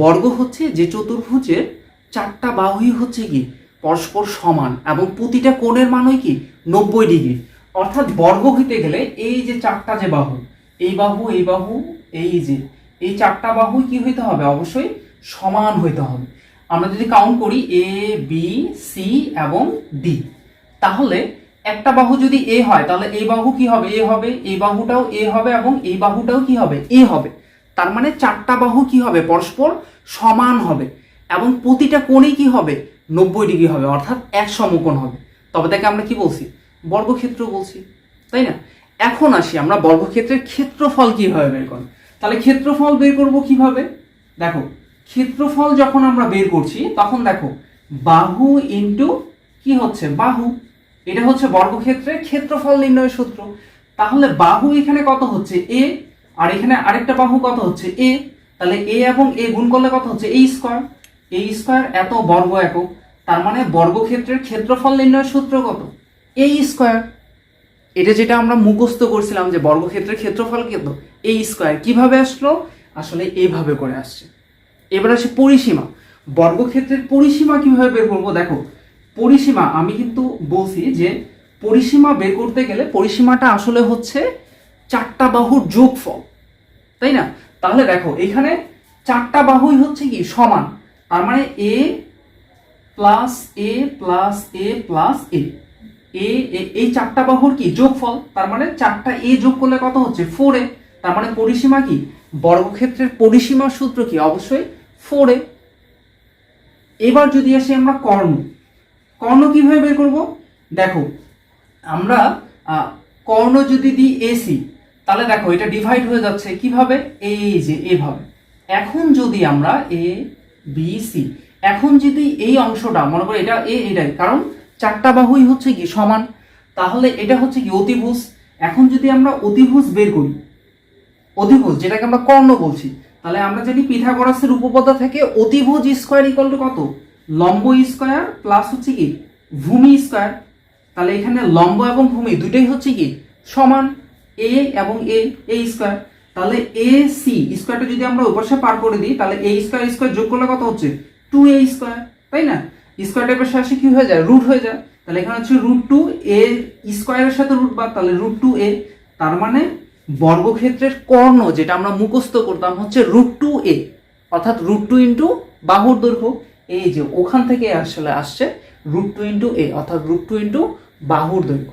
বর্গ হচ্ছে যে চতুর্ভুজের চারটা বাহুই হচ্ছে কি? পরস্পর সমান এবং প্রতিটা কোণের মানই কি? নব্বই ডিগ্রি। অর্থাৎ বর্গ হইতে গেলে এই যে চারটা যে বাহু, এই বাহু এই বাহু, এই যে, এই চারটা বাহু কি হইতে হবে? অবশ্যই সমান হইতে হবে। আমরা যদি কাউন্ট করি এ বি সি এবং ডি তাহলে একটা বাহু যদি এ হয়, তাহলে এই বাহু কি হবে? এ হবে, এই বাহুটাও এ হবে এবং এই বাহুটাও কি হবে? এ হবে। তার মানে চারটা বাহু কি হবে? পরস্পর সমান হবে। এবং প্রতিটা কোণে কি হবে? নব্বই ডিগ্রি হবে, অর্থাৎ এক সমকোণ হবে। তবে তাকে আমরা কি বলছি? বর্গক্ষেত্র বলছি, তাই না? এখন আসি আমরা বর্গক্ষেত্রের ক্ষেত্রফল কীভাবে বের করি তাহলে ক্ষেত্রফল বের করব কীভাবে? দেখো, ক্ষেত্রফল যখন আমরা বের করছি, তখন দেখো, বাহু ইন্টু কি হচ্ছে? বাহু। এটা হচ্ছে বর্গক্ষেত্রের ক্ষেত্রফল নির্ণয়ের সূত্র। তাহলে বাহু এখানে কত হচ্ছে? এ আর এখানে আরেকটা বাহু কত হচ্ছে? এ তাহলে এ এবং এ গুণ করলে কত হচ্ছে? এই স্কোয়ার এই স্কোয়ার এত বর্গ একক, তার মানে বর্গক্ষেত্রের ক্ষেত্রফল নির্ণয়ের সূত্র কত? এই স্কোয়ার এটা যেটা আমরা মুখস্থ করছিলাম যে বর্গক্ষেত্রের ক্ষেত্রফল কত? এই স্কোয়ার কীভাবে আসলো? আসলে এইভাবে করে আসছে। এবার আসে পরিসীমা। বর্গক্ষেত্রের পরিসীমা কীভাবে বের করব? দেখো, পরিসীমা, আমি কিন্তু বলছি যে পরিসীমা বের করতে গেলে পরিসীমাটা আসলে হচ্ছে চারটা বাহুর যোগফল। তাই না? তাহলে দেখো, এখানে চারটা বাহুই হচ্ছে কি? সমান। তার মানে A plus A plus A plus A A এই চারটা বাহুর কি? যোগফল। তার মানে চারটা এ যোগ করলে কত হচ্ছে? ফোর এ তার মানে পরিসীমা কি? বর্গক্ষেত্রের পরিসীমার সূত্র কি? অবশ্যই ফোর এ এবার যদি আসি আমরা কর্ণ। কর্ণ কীভাবে বের করব? দেখো, আমরা কর্ণ যদি দিই এসি তাহলে দেখো, এটা ডিভাইড হয়ে যাচ্ছে কীভাবে? এই যে এভাবে এখন যদি আমরা এ বি সি এখন যদি এই অংশটা, মনে করো এটা এ এটাই কারণ চারটা বাহুই হচ্ছে কি সমান, তাহলে এটা হচ্ছে কি অতিভুজ। এখন যদি আমরা অতিভুজ বের করি অধিভুজ যেটাকে আমরা কর্ণ বলছি, তাহলে আমরা জানি পিথাগোরাসের উপপাদ্য থেকে অতিভুজ স্কোয়ার ইকুয়াল টু কত? লম্ব স্কোয়ার প্লাস হচ্ছে কি, ভূমি স্কোয়ার তাহলে এখানে লম্ব এবং ভূমি দুইটাই হচ্ছে কি সমান। এ এবং এ এ স্কোয়ার তাহলে এ সি স্কোয়ারটা যদি আমরা উপসে পার করে দিই, তাহলে এ স্কোয়ার স্কোয়ার যোগ করলে কত হচ্ছে? টু এ স্কোয়ার তাই না? স্কোয়ারটা এবার শেষে কি হয়ে যায়? রুট হয়ে যায়। তাহলে এখানে হচ্ছে রুট টু এ স্কোয়ারের সাথে রুট বাদ, তাহলে রুট টু এ তার মানে বর্গক্ষেত্রের কর্ণ যেটা আমরা মুখস্থ করতাম হচ্ছে রুট টু এ অর্থাৎ রুট টু ইন্টু বাহুর দৈর্ঘ্য। এই যে ওখান থেকে আসলে আসছে রুট টু ইন্টু এ অর্থাৎ রুট টু ইন্টু বাহুর দৈর্ঘ্য।